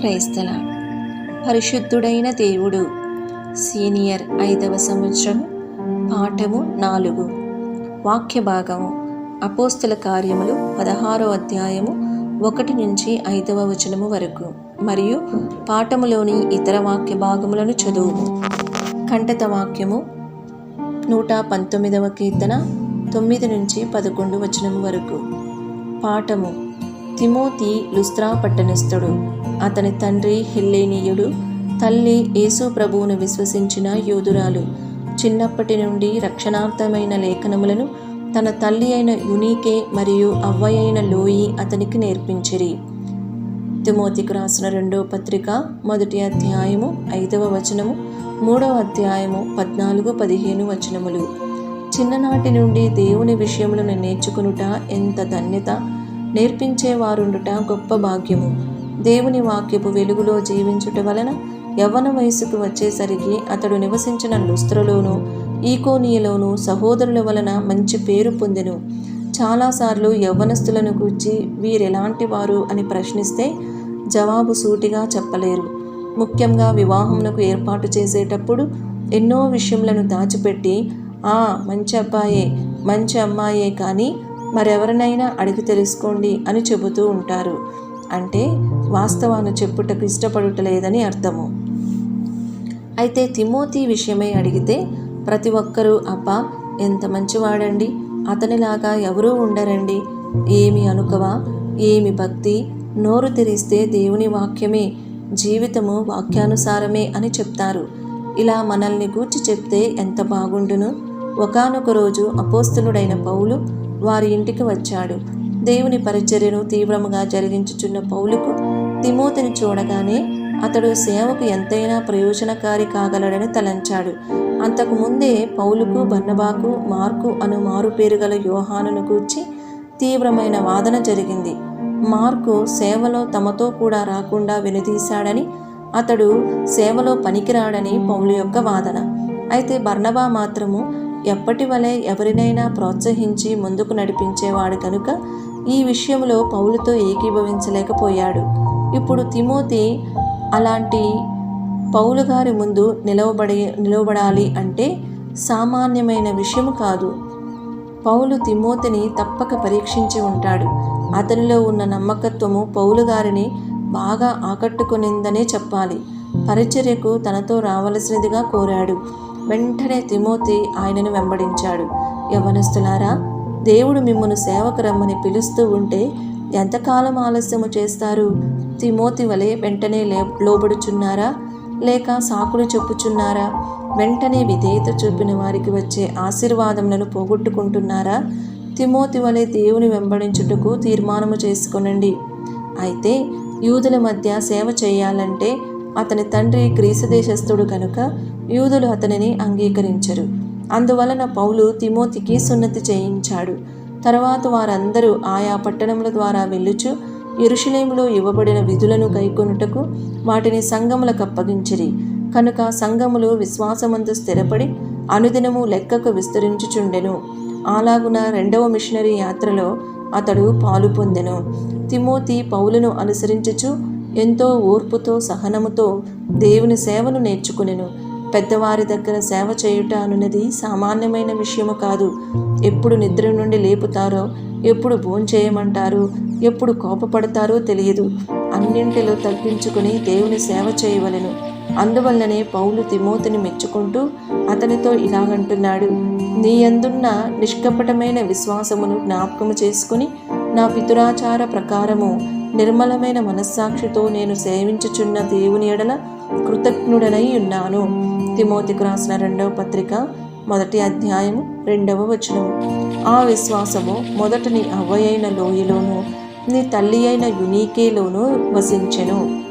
క్రైస్తల పరిశుద్ధుడైన దేవుడు. సీనియర్ ఐదవ సంవత్సరం పాఠము నాలుగు. వాక్య భాగము. అపోస్తుల కార్యములు పదహారో అధ్యాయము ఒకటి నుంచి ఐదవ వచనము వరకు. మరియు పాఠములోని ఇతర వాక్య భాగములను చదువు కంటత వాక్యము నూట పంతొమ్మిదవ కీర్తన తొమ్మిది నుంచి పదకొండు వచనం వరకు. పాఠము. తిమోతి లుస్త్రా పట్టణస్థుడు. అతని తండ్రి హెల్లేనీయుడు తల్లి యేసు ప్రభువును విశ్వసించిన యోధురాలు. చిన్నప్పటి నుండి రక్షణార్థమైన లేఖనములను తన తల్లి అయిన యునీకే మరియు అవ్వయైన లోయి అతనికి నేర్పించిరి. తిమోతికి రాసిన రెండవ పత్రిక మొదటి అధ్యాయము ఐదవ వచనము మూడవ అధ్యాయము పద్నాలుగు పదిహేను వచనములు. చిన్ననాటి నుండి దేవుని విషయములను నేర్చుకునుట ఎంత ధన్యత! నేర్పించేవారుండుట గొప్ప భాగ్యము. దేవుని వాక్యపు వెలుగులో జీవించుట వలన యవ్వన వయసుకు వచ్చేసరికి అతడు నివసించిన లుస్త్రలోను ఈకోనియలోను సహోదరుల వలన మంచి పేరు పొందెను. చాలాసార్లు యవ్వనస్తులను గూర్చి వీరెలాంటి వారు అని ప్రశ్నిస్తే జవాబు సూటిగా చెప్పలేరు. ముఖ్యంగా వివాహమునకు ఏర్పాటు చేసేటప్పుడు ఎన్నో విషయములను దాచిపెట్టి ఆ మంచి అబ్బాయే మంచి అమ్మాయే కానీ మరెవరినైనా అడిగి తెలుసుకోండి అని చెబుతూ ఉంటారు. అంటే వాస్తవాన్ని చెప్పుటకు ఇష్టపడుటలేదని అర్థము. అయితే తిమోతి విషయమై అడిగితే ప్రతి ఒక్కరూ అబ్బా ఎంత మంచివాడండి. అతనిలాగా ఎవరూ ఉండరండి. ఏమి అనుకవా? ఏమి భక్తి? నోరు తెరిస్తే దేవుని వాక్యమే జీవితము వాక్యానుసారమే అని చెప్తారు. ఇలా మనల్ని గూర్చి చెప్తే ఎంత బాగుండును? ఒకనొక రోజు అపోస్తులుడైన పౌలు వారి ఇంటికి వచ్చాడు. దేవుని పరిచర్యను తీవ్రముగా జరిగించుచున్న పౌలుకు తిమోతిని చూడగానే అతడు సేవకు ఎంతైనా ప్రయోజనకారి కాగలడని తలంచాడు. అంతకు ముందే పౌలుకు బన్నబాకు మార్కు అను మారు పేరు గల యోహానును గూర్చి తీవ్రమైన వాదన జరిగింది. మార్కు సేవలో తమతో కూడా రాకుండా వెనుదీశాడని అతడు సేవలో పనికిరాడని పౌలు యొక్క వాదన. అయితే బర్ణబా మాత్రము ఎప్పటి వలె ఎవరినైనా ప్రోత్సహించి ముందుకు నడిపించేవాడు కనుక ఈ విషయంలో పౌలుతో ఏకీభవించలేకపోయాడు. ఇప్పుడు తిమోతి అలాంటి పౌలు గారి ముందు నిలవబడి నిలవబడాలి అంటే సామాన్యమైన విషయం కాదు. పౌలు తిమోతిని తప్పక పరీక్షించి ఉంటాడు. అతనిలో ఉన్న నమ్మకత్వము పౌలు గారిని బాగా ఆకట్టుకునిందనే చెప్పాలి. పరిచర్యకు తనతో రావలసినదిగా కోరాడు. వెంటనే తిమోతి ఆయనను వెంబడించాడు. యవనస్తులారా దేవుడు మిమ్మను సేవకు రమ్మని పిలుస్తూ ఉంటే ఎంతకాలం ఆలస్యము చేస్తారు? తిమోతి వలె వెంటనే లే లోబడుచున్నారా? లేక సాకులు చెప్పుచున్నారా? వెంటనే విధేయత చూపిన వారికి వచ్చే ఆశీర్వాదములను పోగొట్టుకుంటున్నారా? తిమోతి వలె దేవుని వెంబడించుటకు తీర్మానము చేసుకొనండి. అయితే యూదుల మధ్య సేవ చేయాలంటే అతని తండ్రి గ్రీసు దేశస్థుడు కనుక యూదులు అతనిని అంగీకరించరు. అందువలన పౌలు తిమోతికి సున్నతి చేయించాడు. తర్వాత వారందరూ ఆయా పట్టణముల ద్వారా వెళ్ళుచు ఎరుషులేములో ఇవ్వబడిన విధులను కైకొనుటకు వాటిని సంఘములకు అప్పగించిరి. కనుక సంఘములు విశ్వాసమందు స్థిరపడి అనుదినము లెక్కకు విస్తరించుచుండెను. అలాగున రెండవ మిషనరీ యాత్రలో అతడు పాలు పొందెను. తిమోతి పౌలను అనుసరించుచు ఎంతో ఓర్పుతో సహనముతో దేవుని సేవను నేర్చుకునెను. పెద్దవారి దగ్గర సేవ చేయుట అనున్నది సామాన్యమైన విషయము కాదు. ఎప్పుడు నిద్ర నుండి లేపుతారో ఎప్పుడు భోంచేయమంటారు ఎప్పుడు కోపపడతారో తెలియదు. అన్నింటిలో తగ్గించుకుని దేవుని సేవ చేయవలెను. అందువల్లనే పౌలు తిమోతిని మెచ్చుకుంటూ అతనితో ఇలాగంటున్నాడు నీ అందున్న నిష్కపటమైన విశ్వాసమును జ్ఞాపకము చేసుకుని నా పితురాచార ప్రకారము నిర్మలమైన మనస్సాక్షితో నేను సేవించుచున్న దేవుని ఎడల కృతజ్ఞుడనై ఉన్నాను. తిమోతికి రాసిన రెండవ పత్రిక మొదటి అధ్యాయము రెండవ వచనం ఆ విశ్వాసము మొదట నీ అవ్వయైన లోయలోను నీ తల్లి అయిన యునీకేలోను వసించెను.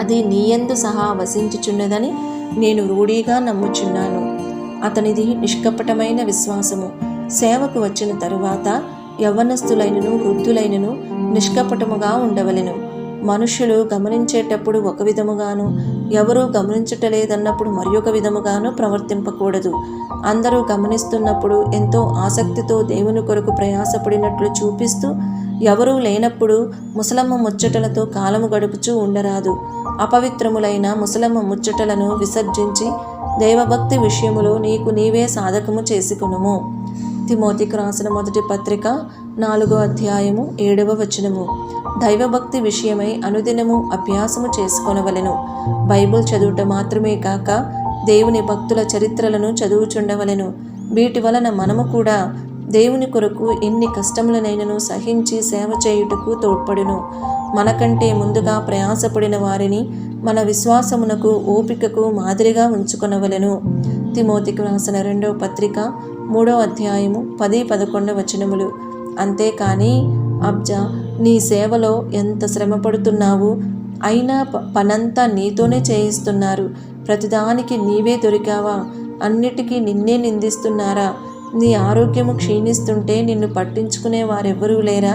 అది నీయందు సహా వసించుచున్నదని నేను రూఢీగా నమ్ముచున్నాను. అతనిది నిష్కపటమైన విశ్వాసము. సేవకు వచ్చిన తరువాత యవ్వనస్తులైనను వృద్ధులైనను నిష్కపటముగా ఉండవలెను. మనుషులు గమనించేటప్పుడు ఒక విధముగాను ఎవరూ గమనించటలేదన్నప్పుడు మరి ఒక విధముగాను ప్రవర్తింపకూడదు. అందరూ గమనిస్తున్నప్పుడు ఎంతో ఆసక్తితో దేవుని కొరకు ప్రయాసపడినట్లు చూపిస్తూ ఎవరూ లేనప్పుడు ముసలమ్మ ముచ్చటలతో కాలము గడుపుచూ ఉండరాదు. అపవిత్రములైన ముసలమ్మ ముచ్చటలను విసర్జించి దైవభక్తి విషయములో నీకు నీవే సాధకము చేసుకునుము. తిమోతికి రాసిన మొదటి పత్రిక నాలుగో అధ్యాయము ఏడవ వచనము. దైవభక్తి విషయమై అనుదినము అభ్యాసము చేసుకొనవలెను. బైబిల్ చదువుట మాత్రమే కాక దేవుని భక్తుల చరిత్రలను చదువుచుండవలెను. వీటి వలన మనము కూడా దేవుని కొరకు ఎన్ని కష్టములనైనను సహించి సేవ చేయుటకు తోడ్పడును. మనకంటే ముందుగా ప్రయాసపడిన వారిని మన విశ్వాసమునకు ఓపికకు మాదిరిగా ఉంచుకొనవలెను. తిమోతికి రాసిన రెండవ పత్రిక మూడో అధ్యాయము పది పదకొండు వచనములు. అంతేకాని అబ్జా నీ సేవలో ఎంత శ్రమ పడుతున్నావు అయినా ప- పనంతా నీతోనే చేయిస్తున్నారు. ప్రతిదానికి నీవే దొరికావా? అన్నిటికీ నిన్నే నిందిస్తున్నారా? నీ ఆరోగ్యము క్షీణిస్తుంటే నిన్ను పట్టించుకునే వారెవ్వరూ లేరా?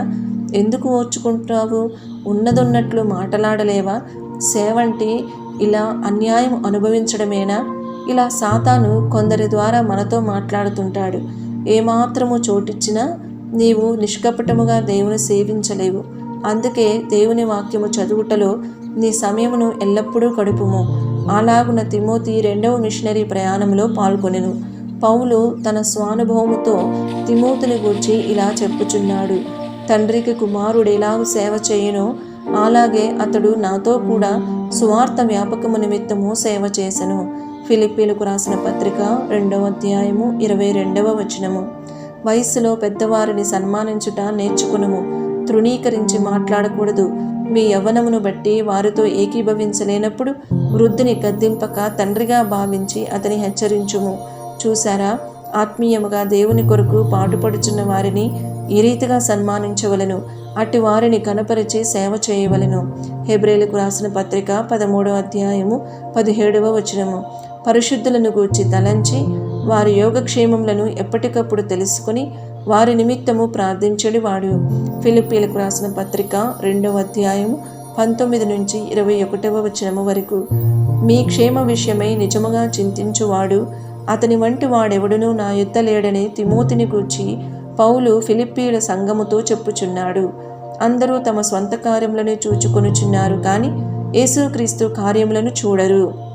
ఎందుకు ఓర్చుకుంటావు ఉన్నదున్నట్లు మాటలాడలేవా? సేవంటి ఇలా అన్యాయం అనుభవించడమేనా? ఇలా సాతాను కొందరి ద్వారా మనతో మాట్లాడుతుంటాడు. ఏమాత్రము చోటిచ్చినా నీవు నిష్కపటముగా దేవుని సేవించలేవు. అందుకే దేవుని వాక్యము చదువుటలో నీ సమయమును ఎల్లప్పుడూ గడుపుము. అలాగున తిమోతి రెండవ మిషనరీ ప్రయాణంలో పాల్గొనెను. పౌలు తన స్వానుభవముతో తిమోతిని గూర్చి ఇలా చెప్పుచున్నాడు తండ్రికి కుమారుడు ఎలాగ సేవ చేయనో అలాగే అతడు నాతో కూడా సువార్త వ్యాపకము నిమిత్తము సేవ చేసెను. ఫిలిప్పీలకు రాసిన పత్రిక రెండవ అధ్యాయము ఇరవై రెండవ వచనము. వయస్సులో పెద్దవారిని సన్మానించుట నేర్చుకునుము. తృణీకరించి మాట్లాడకూడదు. మీ యవ్వనమును బట్టి వారితో ఏకీభవించలేనప్పుడు వృద్ధిని గద్దింపక తండ్రిగా భావించి అతని హెచ్చరించుము. చూసారా ఆత్మీయముగా దేవుని కొరకు పాటుపడుచున్న వారిని ఈ రీతిగా సన్మానించవలను. అట్టి వారిని కనపరిచి సేవ చేయవలెను. హెబ్రేలకు రాసిన పత్రిక పదమూడవ అధ్యాయము పదిహేడవ వచనము. పరిశుద్ధులను గూర్చి తలంచి వారి యోగక్షేమములను ఎప్పటికప్పుడు తెలుసుకొని వారి నిమిత్తము ప్రార్థించడి వాడు. ఫిలిపీలకు రాసిన పత్రిక రెండవ అధ్యాయము పంతొమ్మిది నుంచి ఇరవై ఒకటవ వచనము వరకు. మీ క్షేమ విషయమై నిజముగా చింతించువాడు అతని వంటి వాడెవడునూ నా యుద్ధ లేడని తిమోతిని గూర్చి పౌలు ఫిలిప్పీల సంఘముతో చెప్పుచున్నాడు. అందరూ తమ స్వంత కార్యములను చూచుకొనుచున్నారు కానీ యేసుక్రీస్తు కార్యములను చూడరు.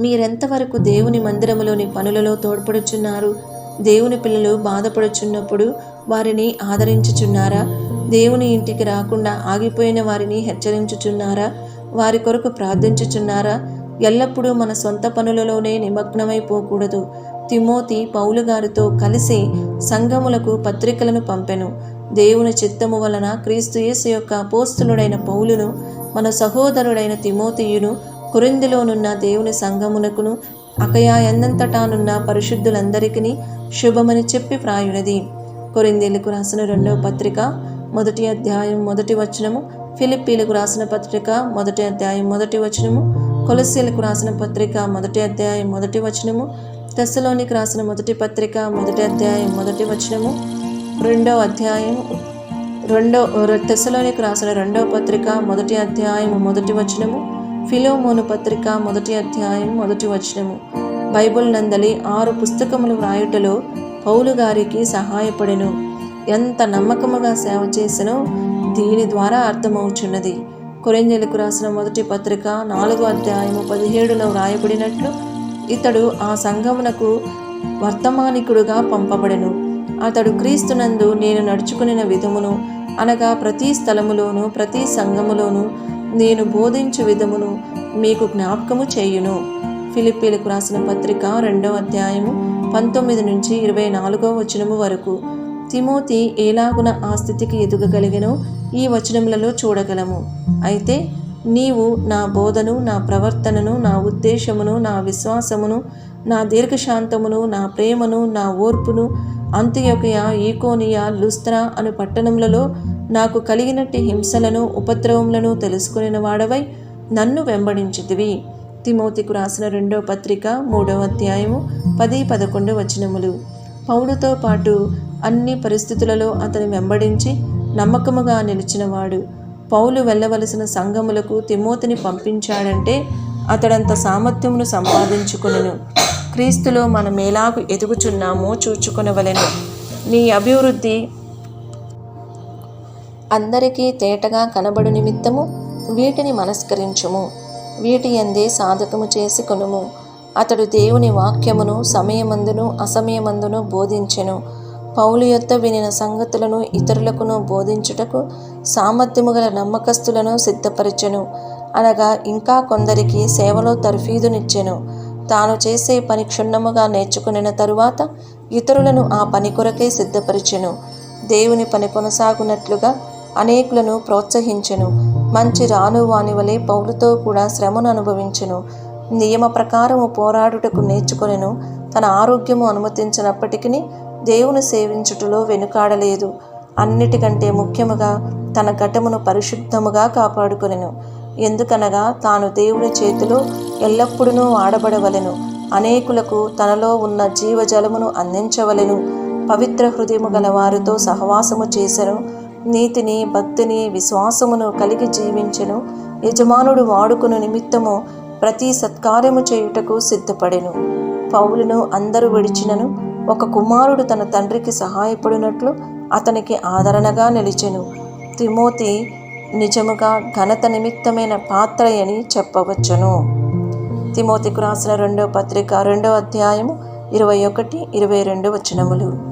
మీరెంతవరకు దేవుని మందిరములోని పనులలో తోడ్పడుచున్నారు? దేవుని పిల్లలు బాధపడుచున్నప్పుడు వారిని ఆదరించుచున్నారా? దేవుని ఇంటికి రాకుండా ఆగిపోయిన వారిని హెచ్చరించుచున్నారా? వారి కొరకు ప్రార్థించుచున్నారా? ఎల్లప్పుడూ మన సొంత పనులలోనే నిమగ్నమైపోకూడదు తిమోతి పౌలు గారితో కలిసి సంఘములకు పత్రికలను పంపెను. దేవుని చిత్తము వలన క్రీస్తు యేసు యొక్క అపోస్తులుడైన పౌలును మన సహోదరుడైన తిమోతియును కొరిందిలోనున్న దేవుని సంఘమునకును అకయా ఎందంతటానున్న పరిశుద్ధులందరికీ శుభమని చెప్పి ప్రాయుడది కొరిందేలకు రాసిన రెండవ పత్రిక మొదటి అధ్యాయం మొదటి వచనము ఫిలిప్పీలకు రాసిన పత్రిక మొదటి అధ్యాయం మొదటి వచనము కొలసీలకు రాసిన పత్రిక మొదటి అధ్యాయం మొదటి వచనము తెస్సలోనికి రాసిన మొదటి పత్రిక మొదటి అధ్యాయం మొదటి వచనము రెండో అధ్యాయం రెండో తెస్సలోనికి రాసిన రెండవ పత్రిక మొదటి అధ్యాయం మొదటి వచనము ఫిలోమోను పత్రిక మొదటి అధ్యాయం మొదటి వచనము. బైబిల్ నందలి ఆరు పుస్తకములు వ్రాయుటలో పౌలు గారికి సహాయపడెను. ఎంత నమ్మకముగా సేవ చేసినో దీని ద్వారా అర్థమవుచున్నది. కొరెంజలకు రాసిన మొదటి పత్రిక నాలుగో అధ్యాయము పదిహేడులో వ్రాయబడినట్లు ఇతడు ఆ సంఘమునకు వర్తమానికుడుగా పంపబడెను. అతడు క్రీస్తునందు నేను నడుచుకునిన విధమును అనగా ప్రతి స్థలములోను ప్రతి సంఘములోనూ నేను బోధించు విధమును మీకు జ్ఞాపకము చేయును. ఫిలిప్పీలకు రాసిన పత్రిక రెండవ అధ్యాయము పంతొమ్మిది నుంచి ఇరవై నాలుగో వచనము వరకు. తిమోతి ఏలాగున ఆ స్థితికి ఎదుగగలిగెనో ఈ వచనములలో చూడగలము. అయితే నీవు నా బోధను నా ప్రవర్తనను నా ఉద్దేశమును నా విశ్వాసమును నా దీర్ఘశాంతమును నా ప్రేమను నా ఓర్పును అంత్యొకయ ఈకోనియా లుస్త్రా అను పట్టణములలో నాకు కలిగినట్టి హింసలను ఉపద్రవములను తెలుసుకుని వాడవై నన్ను వెంబడించితివి. తిమోతికు రాసిన రెండవ పత్రిక మూడవ అధ్యాయము పది పదకొండు వచనములు. పౌలుతో పాటు అన్ని పరిస్థితులలో అతని వెంబడించి నమ్మకముగా నిలిచినవాడు. పౌలు వెళ్ళవలసిన సంఘములకు తిమోతిని పంపించాడంటే అతడంత సామర్థ్యమును సంపాదించుకును క్రీస్తులో మనం ఎలాగు ఎదుగుచున్నామో చూచుకొనవలెను. నీ అభివృద్ధి అందరికీ తేటగా కనబడు నిమిత్తము వీటిని మనస్కరించుము. వీటి ఎందే సాధకము చేసి కొనుము. అతడు దేవుని వాక్యమును సమయమందును అసమయమందును బోధించెను. పౌలు యొక్క వినిన సంగతులను ఇతరులకును బోధించుటకు సామర్థ్యము గల నమ్మకస్తులను సిద్ధపరిచెను. అనగా ఇంకా కొందరికి సేవలో తర్ఫీదునిచ్చెను. తాను చేసే పని క్షుణ్ణముగా నేర్చుకునిన తరువాత ఇతరులను ఆ పని కొరకే సిద్ధపరిచెను. దేవుని పని కొనసాగునట్లుగా అనేకులను ప్రోత్సహించెను. మంచి రానువాని వలె పౌలుతో కూడా శ్రమను అనుభవించెను. నియమ ప్రకారము పోరాడుటకు నేర్చుకొనెను. తన ఆరోగ్యము అనుమతించినప్పటికీ దేవుని సేవించుటలో వెనుకాడలేదు. అన్నిటికంటే ముఖ్యముగా తన ఘటమును పరిశుద్ధముగా కాపాడుకొనెను. ఎందుకనగా తాను దేవుని చేతిలో ఎల్లప్పుడూ ఆడబడవలెను. అనేకులకు తనలో ఉన్న జీవజలమును అందించవలెను. పవిత్ర హృదయము గల వారితో సహవాసము చేసెను. నీతిని భక్తిని విశ్వాసమును కలిగి జీవించెను. యజమానుడు వాడుకును నిమిత్తము ప్రతి సత్కార్యము చేయుటకు సిద్ధపడెను. పౌలును అందరూ విడిచినను. ఒక కుమారుడు తన తండ్రికి సహాయపడినట్లు అతనికి ఆదరణగా నిలిచెను. తిమోతి నిజముగా ఘనత నిమిత్తమైన పాత్ర అని చెప్పవచ్చును. తిమోతికు రాసిన రెండో పత్రిక రెండో అధ్యాయము ఇరవై ఒకటి ఇరవై రెండు వచనములు.